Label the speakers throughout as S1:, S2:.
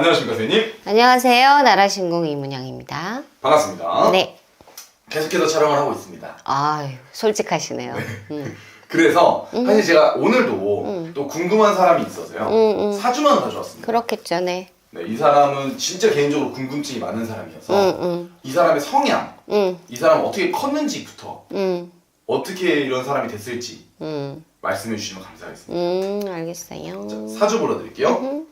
S1: 안녕하십니까 선생님
S2: 안녕하세요. 나라신공 이문영입니다.
S1: 반갑습니다
S2: 네.
S1: 계속해서 촬영을 하고 있습니다
S2: 아유, 솔직하시네요. 음.
S1: 그래서 사실 제가 오늘도
S2: 음.
S1: 또 궁금한 사람이 있어서요
S2: 음, 음.
S1: 사주만 가져왔습니다
S2: 그렇겠죠, 네.
S1: 네, 이 사람은 진짜 개인적으로 궁금증이 많은 사람이어서
S2: 음, 음,
S1: 이 사람의 성향
S2: 음,
S1: 이 사람은 어떻게 컸는지부터
S2: 음,
S1: 어떻게 이런 사람이 됐을지
S2: 음,
S1: 말씀해 주시면 감사하겠습니다
S2: 음, 알겠어요.
S1: 자, 사주 보여드릴게요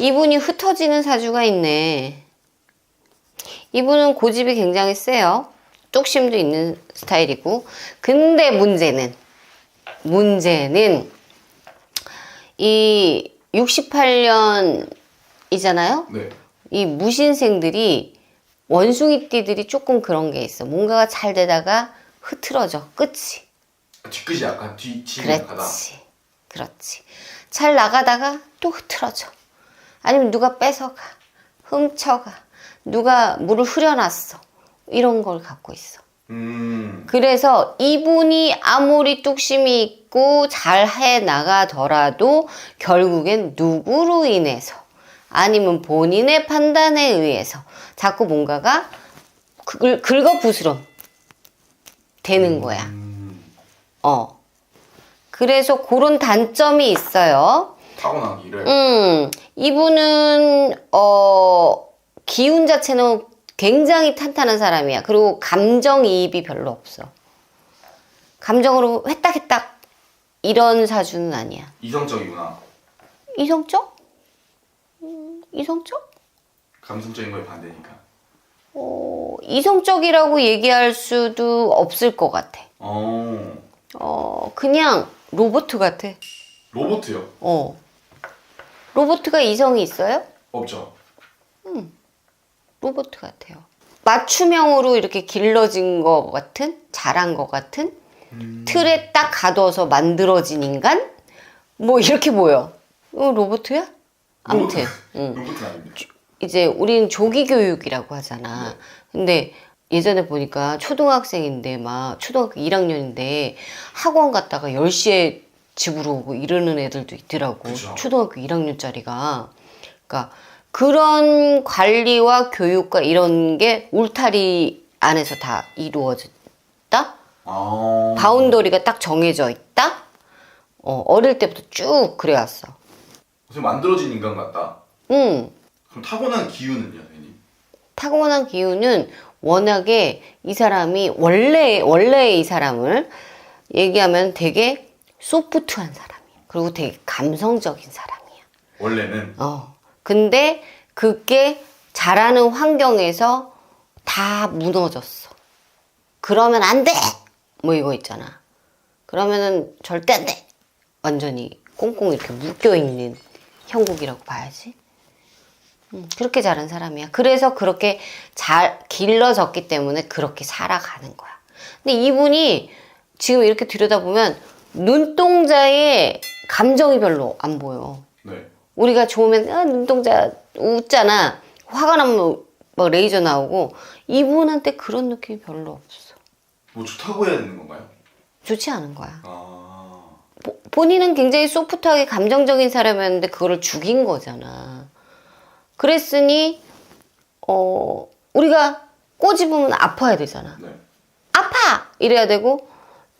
S2: 이분이 흩어지는 사주가 있네. 이분은 고집이 굉장히 세요. 뚝심도 있는 스타일이고. 근데 문제는, 문제는, 이 68년이잖아요?
S1: 네
S2: 이 무신생들이 원숭이띠들이 조금 그런 게 있어. 뭔가가 잘 되다가 흐트러져. 끝이.
S1: 뒤끝이 약간 뒤, 약하다
S2: 그렇지. 그렇지. 잘 나가다가 또 흐트러져. 아니면 누가 뺏어가. 훔쳐가. 누가 물을 흐려놨어. 이런 걸 갖고 있어.
S1: 음
S2: 그래서 이분이 아무리 뚝심이 있고 잘 해 나가더라도 결국엔 누구로 인해서 아니면 본인의 판단에 의해서 자꾸 뭔가가 긁, 긁어부스럼 되는 거야.
S1: 음,
S2: 어. 그래서 그런 단점이 있어요.
S1: 타고나기를
S2: 음, 이분은, 어, 기운 자체는 굉장히 탄탄한 사람이야. 그리고 감정 이입이 별로 없어. 감정으로 회딱회딱 이런 사주는 아니야.
S1: 이성적이구나
S2: 이성적? 음, 이성적?
S1: 감성적인 거에 반대니까
S2: 어, 이성적이라고 얘기할 수도 없을 것 같아.
S1: 어
S2: 어, 그냥 로봇 같아.
S1: 로봇이요?
S2: 어. 로봇가 이성이 있어요?
S1: 없죠
S2: 로봇 같아요. 맞춤형으로 이렇게 길러진 것 같은, 자란 것 같은,
S1: 음.
S2: 틀에 딱 가둬서 만들어진 인간? 뭐 이렇게 보여. 어, 로봇이야? 아무튼, 응.
S1: 로봇은 아닙니다
S2: 이제 우리는 조기 교육이라고 하잖아.
S1: 네.
S2: 근데 예전에 보니까 초등학생인데 막 초등학교 1학년인데 학원 갔다가 10시에 집으로 오고 이러는 애들도 있더라고.
S1: 그쵸.
S2: 초등학교 1학년짜리가. 그러니까 그런 관리와 교육과 이런 게 울타리 안에서 다 이루어졌다?
S1: 아
S2: 바운더리가 딱 정해져 있다? 어, 어릴 때부터 쭉 그래왔어.
S1: 그래서 만들어진 인간 같다
S2: 응.
S1: 그럼 타고난 기운은요 선생님?
S2: 타고난 기운은 워낙에 이 사람이 원래 원래 이 사람을 얘기하면 되게 소프트한 사람이야. 그리고 되게 감성적인 사람이야.
S1: 원래는
S2: 어. 근데 그게 자라는 환경에서 다 무너졌어. 그러면 안 돼! 뭐 이거 있잖아. 그러면은 절대 안 돼! 완전히 꽁꽁 이렇게 묶여있는 형국이라고 봐야지. 음, 그렇게 자란 사람이야. 그래서 그렇게 잘 길러졌기 때문에 그렇게 살아가는 거야. 근데 이분이 지금 이렇게 들여다보면 눈동자에 감정이 별로 안 보여.
S1: 네
S2: 우리가 좋으면 아, 눈동자 웃잖아. 화가 나면 막 레이저 나오고 이분한테 그런 느낌이 별로 없어.
S1: 뭐 좋다고 해야 되는 건가요?
S2: 좋지 않은 거야.
S1: 아
S2: 보- 본인은 굉장히 소프트하게 감정적인 사람이었는데 그거를 죽인 거잖아. 그랬으니 어 우리가 꼬집으면 아파야 되잖아.
S1: 네.
S2: 아파 이래야 되고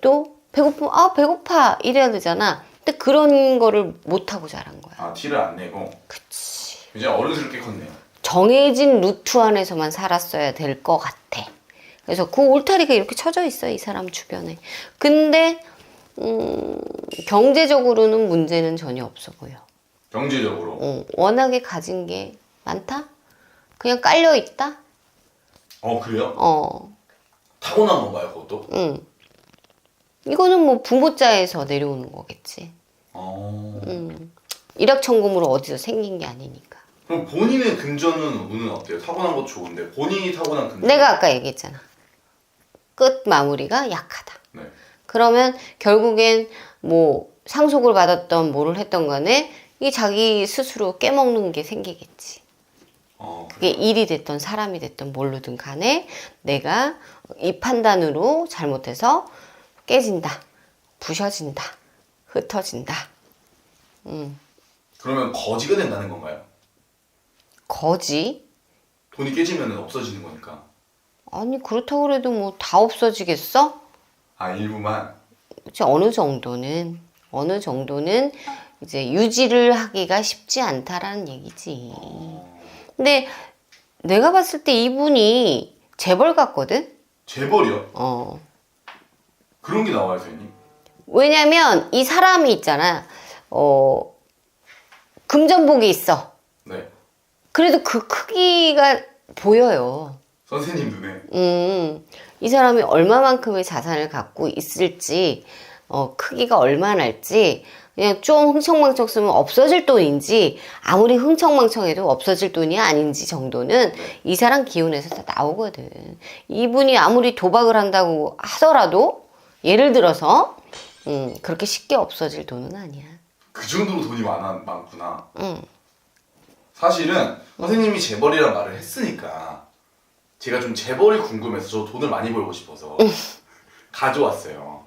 S2: 또 배고프면 아 배고파 이래야 되잖아. 근데 그런 거를 못 하고 자란 거야.
S1: 아 티를 안 내고
S2: 그치.
S1: 굉장히 어른스럽게 컸네요
S2: 정해진 루트 안에서만 살았어야 될 것 같아. 그래서 그 울타리가 이렇게 쳐져 있어 이 사람 주변에. 근데 음, 경제적으로는 문제는 전혀 없어 보여.
S1: 경제적으로
S2: 어, 워낙에 가진 게 많다. 그냥 깔려 있다.
S1: 어 그래요?
S2: 어,
S1: 타고난 건가요 그것도?
S2: 응. 이거는 뭐 부모자에서 내려오는 거겠지.
S1: 어
S2: 음. 일확천금으로 어디서 생긴 게 아니니까.
S1: 그럼 본인의 금전은 운은 어때요? 타고난 것도 좋은데 본인이 타고난 금전
S2: 내가 아까 얘기했잖아. 끝 마무리가 약하다.
S1: 네.
S2: 그러면 결국엔 뭐 상속을 받았던 뭐를 했던 간에 이 자기 스스로 깨먹는 게 생기겠지.
S1: 어,
S2: 그게 일이 됐던 사람이 됐던 뭘로든 간에 내가 이 판단으로 잘못해서 깨진다, 부셔진다, 흩어진다. 음.
S1: 그러면 거지가 된다는 건가요?
S2: 거지?
S1: 돈이 깨지면 없어지는 거니까.
S2: 아니 그렇다고 그래도 뭐 다 없어지겠어?
S1: 아 일부만.
S2: 그치, 어느 정도는 어느 정도는 이제 유지를 하기가 쉽지 않다라는 얘기지. 근데 내가 봤을 때 이분이 재벌 같거든.
S1: 재벌이요?
S2: 어.
S1: 그런 게 나와요, 선생님.
S2: 왜냐면 이 사람이 있잖아. 어 금전복이 있어.
S1: 네.
S2: 그래도 그 크기가 보여요.
S1: 선생님 눈에.
S2: 음, 이 사람이 얼마만큼의 자산을 갖고 있을지, 어, 크기가 얼마나일지, 그냥 좀 흥청망청 쓰면 없어질 돈인지, 아무리 흥청망청해도 없어질 돈이 아닌지 정도는 이 사람 기운에서 다 나오거든. 이분이 아무리 도박을 한다고 하더라도, 예를 들어서, 음, 그렇게 쉽게 없어질 돈은 아니야.
S1: 그 정도로 돈이 많아, 많구나.
S2: 응.
S1: 사실은 선생님이 재벌이란 말을 했으니까 제가 좀 재벌이 궁금해서 저 돈을 많이 벌고 싶어서 가져왔어요.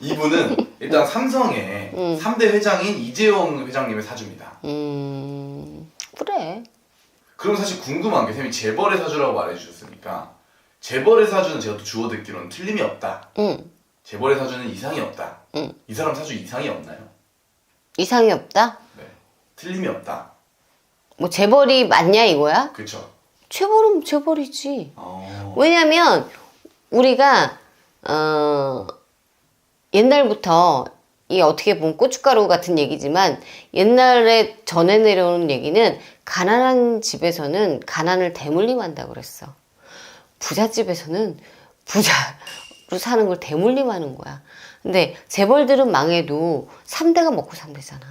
S1: 이분은 일단 삼성의 3대 회장인 이재용 회장님의 사주입니다.
S2: 음, 그래.
S1: 그럼 사실 궁금한 게 선생님이 재벌의 사주라고 말해주셨으니까 재벌의 사주는 제가 또 주워 듣기로는 틀림이 없다.
S2: 응.
S1: 재벌의 사주는 이상이 없다.
S2: 응.
S1: 이 사람 사주 이상이 없나요?
S2: 이상이 없다?
S1: 네. 틀림이 없다.
S2: 뭐 재벌이 맞냐 이거야?
S1: 그렇죠.
S2: 재벌은 재벌이지.
S1: 어...
S2: 왜냐면 우리가 어 옛날부터 이 어떻게 보면 고춧가루 같은 얘기지만 옛날에 전해 내려오는 얘기는 가난한 집에서는 가난을 대물림한다고 그랬어. 부잣집에서는 부자로 사는 걸 대물림하는 거야. 근데 재벌들은 망해도 3대가 먹고 산대잖아.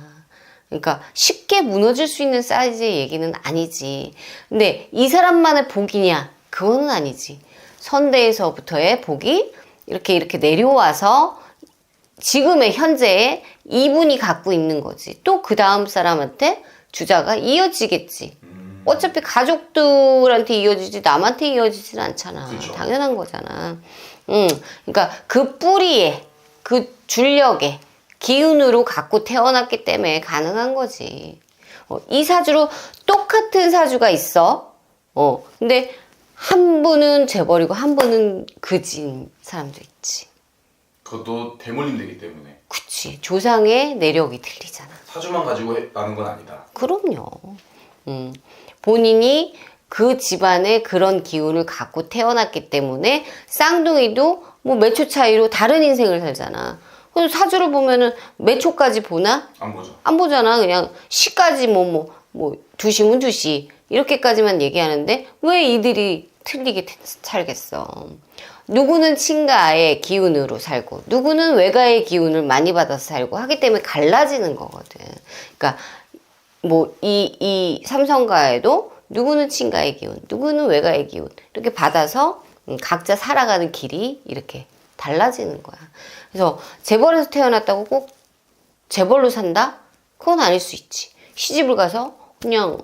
S2: 그러니까 쉽게 무너질 수 있는 사이즈의 얘기는 아니지. 근데 이 사람만의 복이냐? 그거는 아니지. 선대에서부터의 복이 이렇게 이렇게 내려와서 지금의 현재에 이분이 갖고 있는 거지. 또 그 다음 사람한테 주자가 이어지겠지.
S1: 음...
S2: 어차피 가족들한테 이어지지 남한테 이어지진 않잖아.
S1: 그쵸.
S2: 당연한 거잖아. 음, 그러니까 그 뿌리에 그 줄력에 기운으로 갖고 태어났기 때문에 가능한 거지. 어, 이 사주로 똑같은 사주가 있어. 어, 근데 한 분은 재벌이고 한 분은 그진 사람도 있지.
S1: 그것도 대물림 되기 때문에
S2: 그치. 조상의 내력이 틀리잖아.
S1: 사주만 가지고 해- 나는 건 아니다.
S2: 그럼요. 음, 본인이 그 집안에 그런 기운을 갖고 태어났기 때문에 쌍둥이도 뭐 몇 초 차이로 다른 인생을 살잖아. 그래서 사주를 보면은 몇 초까지 보나?
S1: 안 보죠.
S2: 안 보잖아. 그냥 시까지 뭐, 뭐, 뭐, 두시면 두시. 이렇게까지만 얘기하는데 왜 이들이 틀리게 태- 살겠어. 누구는 친가의 기운으로 살고, 누구는 외가의 기운을 많이 받아서 살고 하기 때문에 갈라지는 거거든. 그러니까, 뭐, 이, 이 삼성가에도 누구는 친가의 기운, 누구는 외가의 기운, 이렇게 받아서 음, 각자 살아가는 길이 이렇게 달라지는 거야. 그래서 재벌에서 태어났다고 꼭 재벌로 산다? 그건 아닐 수 있지. 시집을 가서 그냥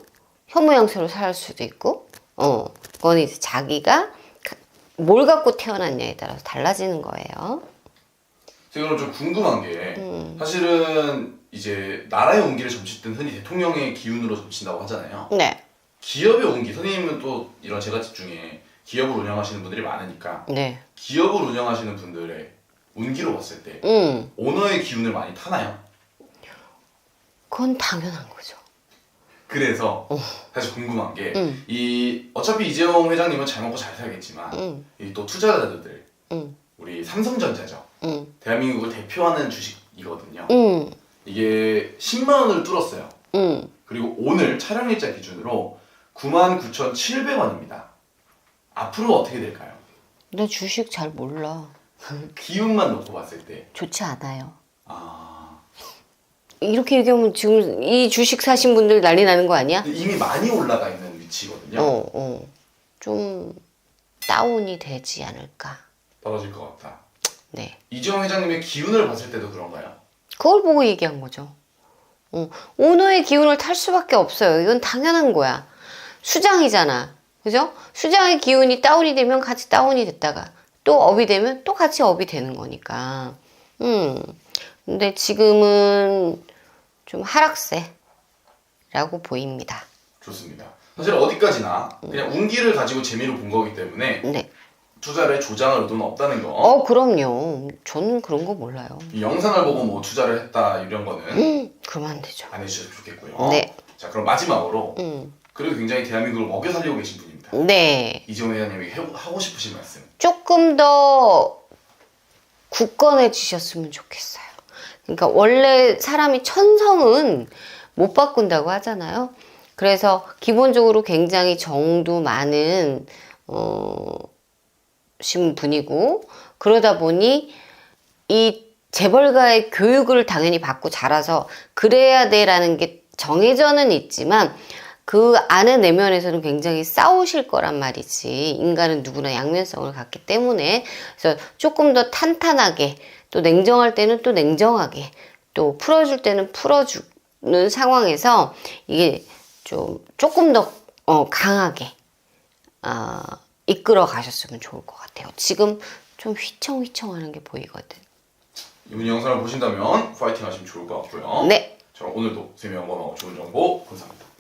S2: 혐오양처로 살 수도 있고, 어, 그건 이제 자기가 가- 뭘 갖고 태어났냐에 따라서 달라지는 거예요.
S1: 제가 그럼 좀 궁금한 게
S2: 음.
S1: 사실은 이제 나라의 운기를 점칠 땐 흔히 대통령의 기운으로 점친다고 하잖아요.
S2: 네,
S1: 기업의 운기 선생님은 또 이런 제가집 중에 기업을 운영하시는 분들이 많으니까
S2: 네,
S1: 기업을 운영하시는 분들의 운기로 봤을 때
S2: 음,
S1: 오너의 기운을 많이 타나요?
S2: 그건 당연한 거죠.
S1: 그래서 사실 궁금한 게이
S2: 음.
S1: 어차피 이재용 회장님은 잘 먹고 잘 살겠지만
S2: 음,
S1: 이 또 투자자들
S2: 음,
S1: 우리 삼성전자죠.
S2: 음,
S1: 대한민국을 대표하는 주식이거든요.
S2: 음,
S1: 이게 10만 원을 뚫었어요.
S2: 음.
S1: 그리고 오늘 촬영 일자 기준으로 99,700원입니다. 앞으로 어떻게 될까요?
S2: 나 주식 잘 몰라.
S1: 기운만 놓고 봤을 때.
S2: 좋지 않아요.
S1: 아.
S2: 이렇게 얘기하면 지금 이 주식 사신 분들 난리 나는 거 아니야?
S1: 근데 이미 많이 올라가 있는 위치거든요.
S2: 어, 어. 좀 다운이 되지 않을까.
S1: 떨어질 것 같다.
S2: 네.
S1: 이재용 회장님의 기운을 봤을 때도 그런가요?
S2: 그걸 보고 얘기한 거죠. 어, 오너의 기운을 탈 수밖에 없어요. 이건 당연한 거야. 수장이잖아. 그죠? 수장의 기운이 다운이 되면 같이 다운이 됐다가 또 업이 되면 또 같이 업이 되는 거니까. 음. 근데 지금은 좀 하락세라고 보입니다.
S1: 좋습니다. 사실 어디까지나 그냥 운기를 가지고 재미로 본 거기 때문에
S2: 네.
S1: 투자를 조장할 의도는 없다는 거.
S2: 어, 그럼요. 저는 그런 거 몰라요.
S1: 이 영상을 보고 뭐 투자를 했다 이런 거는
S2: 음, 그러면 안 되죠.
S1: 안 해주셔도 좋겠고요.
S2: 네.
S1: 자 그럼 마지막으로
S2: 음.
S1: 그리고 굉장히 대한민국을 먹여 살리고 계신 분입니다.
S2: 네.
S1: 이재원 회장님에게 해- 하고 싶으신 말씀.
S2: 조금 더 굳건해지셨으면 좋겠어요. 그러니까 원래 사람이 천성은 못 바꾼다고 하잖아요. 그래서 기본적으로 굉장히 정도 많은 어, 신 분이고 그러다 보니 이 재벌가의 교육을 당연히 받고 자라서 그래야 돼라는 게 정해져는 있지만 그 안에 내면에서는 굉장히 싸우실 거란 말이지. 인간은 누구나 양면성을 갖기 때문에. 그래서 조금 더 탄탄하게, 또 냉정할 때는 또 냉정하게, 또 풀어줄 때는 풀어주는 상황에서 이게 좀, 조금 더, 어, 강하게, 아, 이끌어 가셨으면 좋을 것 같아요. 지금 좀 휘청휘청 하는 게 보이거든.
S1: 이분 영상을 보신다면 파이팅 하시면 좋을 것 같고요.
S2: 네.
S1: 자 오늘도 재미있고 좋은 정보 감사합니다.